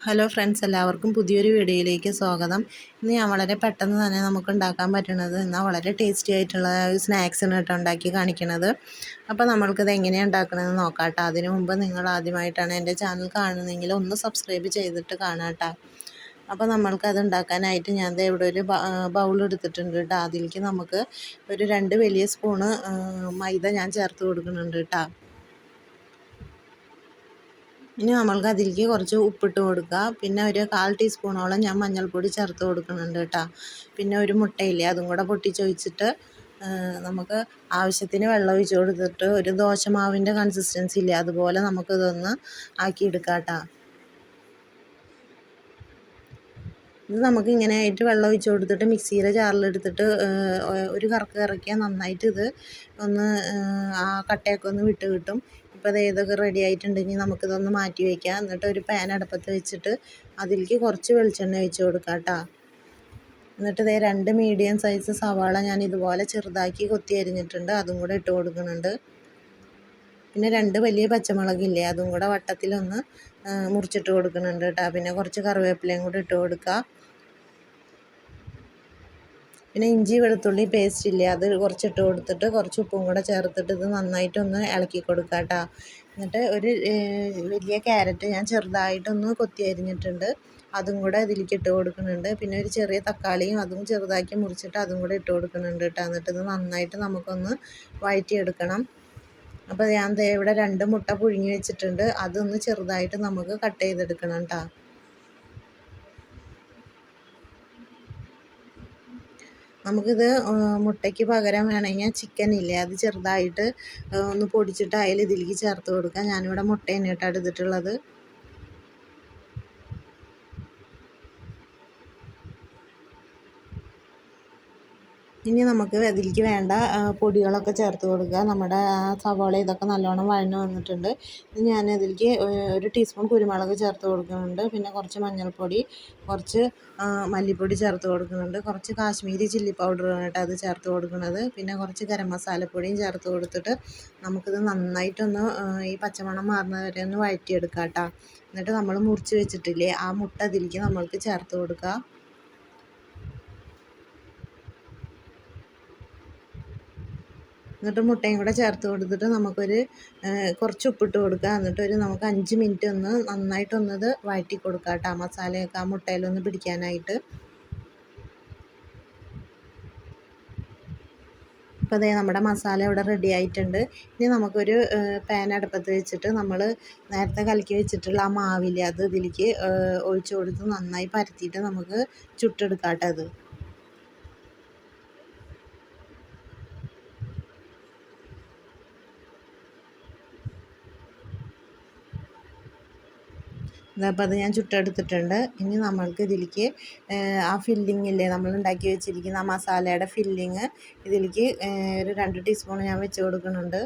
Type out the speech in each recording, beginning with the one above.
Hello friends എല്ലാവർക്കും പുതിയൊരു വീഡിയോയിലേക്ക് സ്വാഗതം. ഇന്ന് ഞാൻ വളരെ പെട്ടെന്ന് തന്നെ നമുക്ക് ഉണ്ടാക്കാൻ പറ്റുന്നത് എന്നാൽ വളരെ ടേസ്റ്റി ആയിട്ടുള്ള ഒരു സ്നാക്സാണ് കേട്ടോ ഉണ്ടാക്കി കാണിക്കുന്നത് അപ്പോൾ നമ്മൾക്കിത് എങ്ങനെയാണ് ഉണ്ടാക്കണമെന്ന് നോക്കാം കേട്ടോ. അതിനു മുമ്പ് നിങ്ങൾ ആദ്യമായിട്ടാണ് എന്റെ ചാനൽ കാണുന്നതെങ്കിൽ ഒന്ന് സബ്സ്ക്രൈബ് ചെയ്തിട്ട് കാണാം കേട്ടോ. അപ്പോൾ നമ്മൾക്കത് ഉണ്ടാക്കാനായിട്ട് ഞാൻ ഇവിടെ ഒരു ബൗൾ എടുത്തിട്ടുണ്ട് കേട്ടോ. അതിലേക്ക് നമുക്ക് ഒരു രണ്ട് വലിയ സ്പൂണ് മൈദ ഞാൻ ചേർത്ത് കൊടുക്കുന്നുണ്ട് കേട്ടോ. ഇനി നമ്മൾക്ക് അതിലേക്ക് കുറച്ച് ഉപ്പിട്ട് കൊടുക്കുക. പിന്നെ ഒരു കാൽ ടീസ്പൂണോളം ഞാൻ മഞ്ഞൾപ്പൊടി ചേർത്ത് കൊടുക്കുന്നുണ്ട് കേട്ടോ. പിന്നെ ഒരു മുട്ടയില്ലേ അതും കൂടെ പൊട്ടിച്ചൊഴിച്ചിട്ട് നമുക്ക് ആവശ്യത്തിന് വെള്ളം ഒഴിച്ച് കൊടുത്തിട്ട് ഒരു ദോശമാവിന്റെ കൺസിസ്റ്റൻസി ഇല്ലേ അതുപോലെ നമുക്കിതൊന്ന് ആക്കിയെടുക്കാം കേട്ടോ. ഇത് നമുക്ക് ഇങ്ങനെ ആയിട്ട് വെള്ളം ഒഴിച്ച് കൊടുത്തിട്ട് മിക്സിയുടെ ജാറിലെടുത്തിട്ട് ഒരു കറക്ക് കറക്കിയാൽ നന്നായിട്ട് ഇത് ഒന്ന് ആ കട്ടയൊക്കെ ഒന്ന് വിട്ട് കിട്ടും. ഇപ്പോൾ അത് ഇതൊക്കെ റെഡി ആയിട്ടുണ്ടെങ്കിൽ നമുക്കിതൊന്ന് മാറ്റി വയ്ക്കാം എന്നിട്ട് ഒരു പാൻ അടുപ്പത്ത് വെച്ചിട്ട് അതിലേക്ക് കുറച്ച് വെളിച്ചെണ്ണ ഒഴിച്ച് കൊടുക്കാം കേട്ടോ. എന്നിട്ട് ഇതേ രണ്ട് മീഡിയം സൈസ് സവാള ഞാൻ ഇതുപോലെ ചെറുതാക്കി കൊത്തി അരിഞ്ഞിട്ടുണ്ട്. അതും കൂടെ ഇട്ട് കൊടുക്കുന്നുണ്ട്. പിന്നെ രണ്ട് വലിയ പച്ചമുളകില്ലേ അതും കൂടെ വട്ടത്തിലൊന്ന് മുറിച്ചിട്ട് കൊടുക്കുന്നുണ്ട് കേട്ടോ. പിന്നെ കുറച്ച് കറിവേപ്പിലയും കൂടെ ഇട്ട് കൊടുക്കുക പിന്നെ ഇഞ്ചി വെളുത്തുള്ളി പേസ്റ്റ് ഇല്ലേ അത് കുറച്ചിട്ട് കൊടുത്തിട്ട് കുറച്ച് ഉപ്പും കൂടെ ചേർത്തിട്ട് ഇത് നന്നായിട്ടൊന്ന് ഇളക്കി കൊടുക്കുക കേട്ടോ എന്നിട്ട് ഒരു വലിയ ക്യാരറ്റ് ഞാൻ ചെറുതായിട്ടൊന്ന് കൊത്തി അരിഞ്ഞിട്ടുണ്ട്. അതും കൂടെ ഇതിലേക്ക് ഇട്ട് കൊടുക്കുന്നുണ്ട്. പിന്നെ ഒരു ചെറിയ തക്കാളിയും അതും ചെറുതാക്കി മുറിച്ചിട്ട് അതും കൂടെ ഇട്ട് കൊടുക്കുന്നുണ്ട് കേട്ടോ എന്നിട്ട് ഇത് നന്നായിട്ട് നമുക്കൊന്ന് വഴറ്റിയെടുക്കണം. അപ്പോൾ ഞാൻ ഇവിടെ രണ്ട് മുട്ട പുഴുങ്ങി വെച്ചിട്ടുണ്ട്. അതൊന്ന് ചെറുതായിട്ട് നമുക്ക് കട്ട് ചെയ്തെടുക്കണം കേട്ടോ നമുക്കിത് മുട്ടയ്ക്ക് പകരം വേണമെങ്കിൽ ചിക്കൻ ഇല്ലേ അത് ചെറുതായിട്ട് ഒന്ന് പൊടിച്ചിട്ട് അതിൽ ഇതിലേക്ക് ചേർത്ത് കൊടുക്കാം. ഞാനിവിടെ മുട്ട കേട്ടോ എടുത്തിട്ടുള്ളത്. ഇനി നമുക്ക് അതിലേക്ക് വേണ്ട പൊടികളൊക്കെ ചേർത്ത് കൊടുക്കുക. നമ്മുടെ സവാള ഇതൊക്കെ നല്ലോണം വഴന്ന് വന്നിട്ടുണ്ട്. ഇനി ഞാൻ അതിലേക്ക് ഒരു ടീസ്പൂൺ കുരുമുളക് ചേർത്ത് കൊടുക്കുന്നുണ്ട്. പിന്നെ കുറച്ച് മഞ്ഞൾപ്പൊടി കുറച്ച് മല്ലിപ്പൊടി ചേർത്ത് കൊടുക്കുന്നുണ്ട്. കുറച്ച് കാശ്മീരി ചില്ലി പൗഡറാണ് അത് ചേർത്ത് കൊടുക്കുന്നത്. പിന്നെ കുറച്ച് ഗരം മസാലപ്പൊടിയും ചേർത്ത് കൊടുത്തിട്ട് നമുക്കിത് നന്നായിട്ടൊന്ന് ഈ പച്ചമണം മാറുന്നത് വരെ ഒന്ന് വഴറ്റിയെടുക്കാം കേട്ടോ. എന്നിട്ട് നമ്മൾ മുറിച്ച് വെച്ചിട്ടില്ലേ ആ മുട്ട അതിലേക്ക് നമ്മൾക്ക് ചേർത്ത് കൊടുക്കുക എന്നിട്ട് മുട്ടയും കൂടെ ചേർത്ത് കൊടുത്തിട്ട് നമുക്കൊരു കുറച്ച് ഉപ്പിട്ട് കൊടുക്കുക. എന്നിട്ട് ഒരു നമുക്ക് അഞ്ച് മിനിറ്റ് ഒന്ന് നന്നായിട്ടൊന്നത് വഴറ്റി കൊടുക്കുക കേട്ടോ മസാലയൊക്കെ ആ മുട്ടയിലൊന്ന് പിടിക്കാനായിട്ട്. അപ്പോൾ അതേ നമ്മുടെ മസാല ഇവിടെ റെഡി ആയിട്ടുണ്ട്. ഇനി നമുക്കൊരു പാൻ അടുപ്പത്ത് വെച്ചിട്ട് നമ്മൾ നേരത്തെ കലക്കി വെച്ചിട്ടുള്ള ആ മാവില്ലേ അത് ഇതിലേക്ക് ഒഴിച്ചു കൊടുത്ത് നന്നായി പരത്തിയിട്ട് നമുക്ക് ചുട്ടെടുക്കാം കേട്ടോ അത്. അപ്പോൾ അത് ഞാൻ ചുട്ടെടുത്തിട്ടുണ്ട്. ഇനി നമ്മൾക്ക് ഇതിലേക്ക് ആ ഫില്ലിങ്ങില്ലേ നമ്മൾ ഉണ്ടാക്കി വെച്ചിരിക്കുന്ന ആ മസാലയുടെ ഫില്ലിങ് ഇതിലേക്ക് ഒരു രണ്ട് ടീസ്പൂൺ ഞാൻ വെച്ച് കൊടുക്കുന്നുണ്ട്.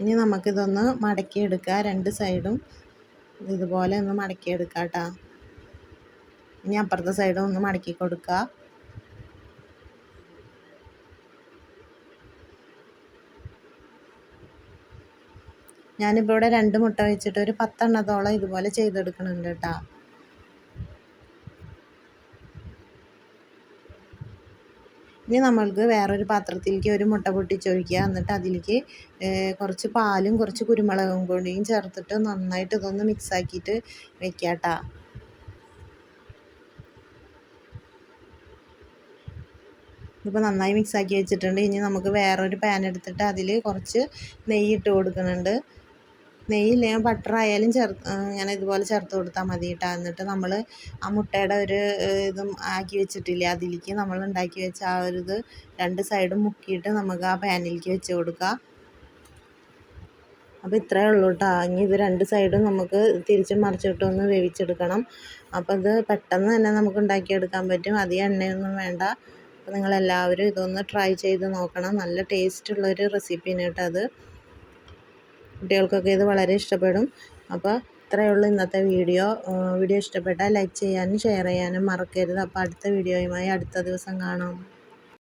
ഇനി നമുക്കിതൊന്ന് മടക്കിയെടുക്കുക രണ്ട് സൈഡും. ഇതുപോലെ ഒന്ന് മടക്കിയെടുക്കാം കേട്ടോ. ഇനി അപ്പുറത്തെ സൈഡും ഒന്ന് മടക്കി കൊടുക്കുക ഞാനിപ്പോൾ ഇവിടെ രണ്ട് മുട്ട വെച്ചിട്ട് ഒരു പത്തെണ്ണത്തോളം ഇതുപോലെ ചെയ്തെടുക്കണുണ്ട് കേട്ടോ. ഇനി നമ്മൾക്ക് വേറൊരു പാത്രത്തിലേക്ക് ഒരു മുട്ട പൊട്ടിച്ചൊഴിക്കുക. എന്നിട്ട് അതിലേക്ക് കുറച്ച് പാലും കുറച്ച് കുരുമുളകും പൊടിയും ചേർത്തിട്ട് നന്നായിട്ട് ഇതൊന്ന് മിക്സാക്കിയിട്ട് വെക്കുക കേട്ടോ. ഇപ്പോൾ നന്നായി മിക്സാക്കി വെച്ചിട്ടുണ്ട്. ഇനി നമുക്ക് വേറൊരു പാൻ എടുത്തിട്ട് അതിൽ കുറച്ച് നെയ്യ് ഇട്ട് കൊടുക്കുന്നുണ്ട്. നെയ്യില്ല ബട്ടർ ആയാലും ചേർത്ത് ഇങ്ങനെ ഇതുപോലെ ചേർത്ത് കൊടുത്താൽ മതി കേട്ടോ എന്നിട്ട് നമ്മൾ ആ മുട്ടയുടെ ഒരു ഇതും ആക്കി വെച്ചിട്ടില്ലേ അതിലേക്ക് നമ്മൾ ഉണ്ടാക്കി വെച്ച ആ ഒരു ഇത് രണ്ട് സൈഡും മുക്കിയിട്ട് നമുക്ക് ആ പാനിലേക്ക് വെച്ച് കൊടുക്കുക അപ്പോൾ ഇത്രയേ ഉള്ളൂ കേട്ടോ ഇനി ഇത് രണ്ട് സൈഡും നമുക്ക് തിരിച്ച് മറിച്ചിട്ട് ഒന്ന് വേവിച്ചെടുക്കണം. അപ്പോൾ ഇത് പെട്ടെന്ന് തന്നെ നമുക്ക് ഉണ്ടാക്കിയെടുക്കാൻ പറ്റും. അധികം എണ്ണയൊന്നും വേണ്ട. അപ്പോൾ നിങ്ങളെല്ലാവരും ഇതൊന്ന് ട്രൈ ചെയ്ത് നോക്കണം. നല്ല ടേസ്റ്റുള്ളൊരു റെസിപ്പിയാണ് കേട്ടോ അത്. കുട്ടികൾക്കൊക്കെ ഇത് വളരെ ഇഷ്ടപ്പെടും. അപ്പോൾ ഇത്രയേ ഉള്ളൂ ഇന്നത്തെ വീഡിയോ. വീഡിയോ ഇഷ്ടപ്പെട്ടാൽ ലൈക്ക് ചെയ്യാനും ഷെയർ ചെയ്യാനും മറക്കരുത്. അപ്പോൾ അടുത്ത വീഡിയോയുമായി അടുത്ത ദിവസം കാണാം.